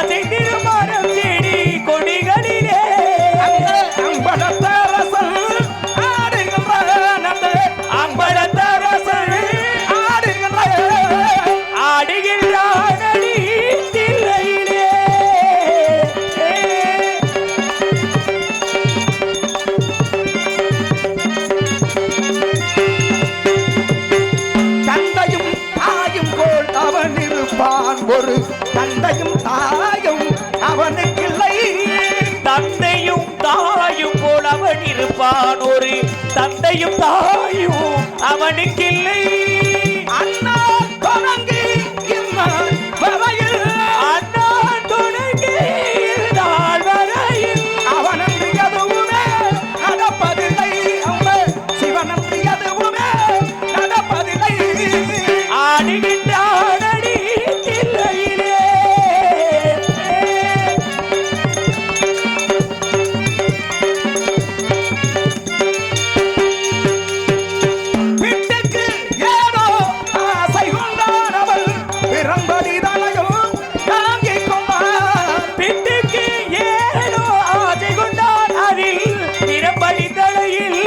Padre ஒரு தந்தையும் தாயும் அவனுக்கு இல்லை தந்தையும் தாயும் போல் அவன் இருப்பான். ஒரு தந்தையும் தாயும் அவனுக்கு வேளையில்